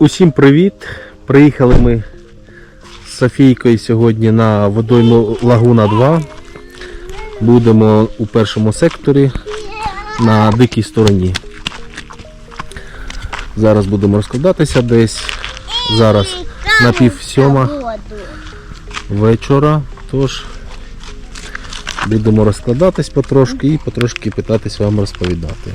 Усім привіт! Приїхали ми з Софійкою сьогодні на водойму Лагуна 2. Будемо у першому секторі на дикій стороні. Зараз будемо розкладатися десь. Зараз на пів сьома вечора. Тож будемо розкладатись потрошки і потрошки питатись вам розповідати.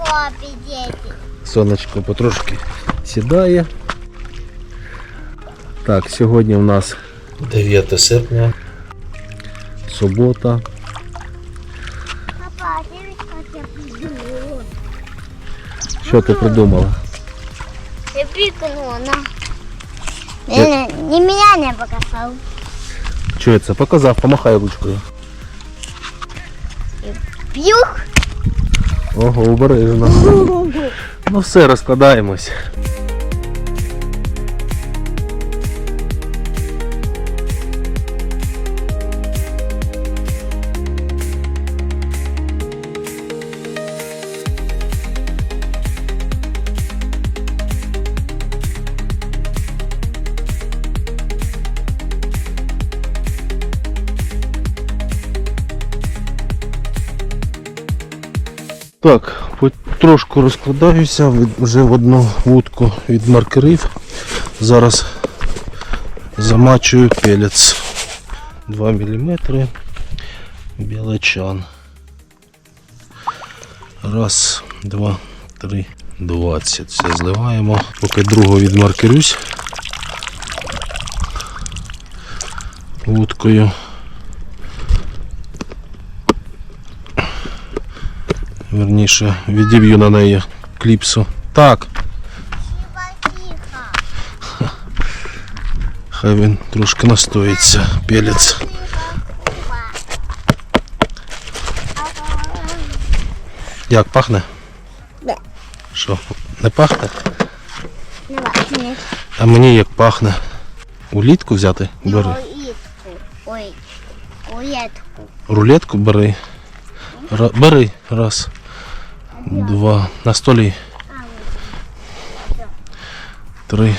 Мама в копі, діти. Сонечко потрошки сідає. Так, сьогодні у нас 9 серпня, субота. Папа, дивись, як я піду. Що ти придумала? Я прикнула на... Не, не меня не показал. Що це? Показав, помахай ручкою. П'юх. Ого, обережно. Ну все, розкладаємось. Так, потрошку розкладаюся, вже в одну вудку від маркерів. Зараз замачую пелець 2 мм білечан. Раз, два, три, двадцять. Все зливаємо. Поки другого відмаркерюсь вудкою. Верніше, відіб'ю на неї кліпсу. Так, хай він трошки настоїться, пелець. Як пахне? Да. Що, не пахне? Не. А мені як пахне. Улітку взяти? Бери. Уитку. Ой. Рулетку бери. Ра- бери. Раз. Два. На столі. Три.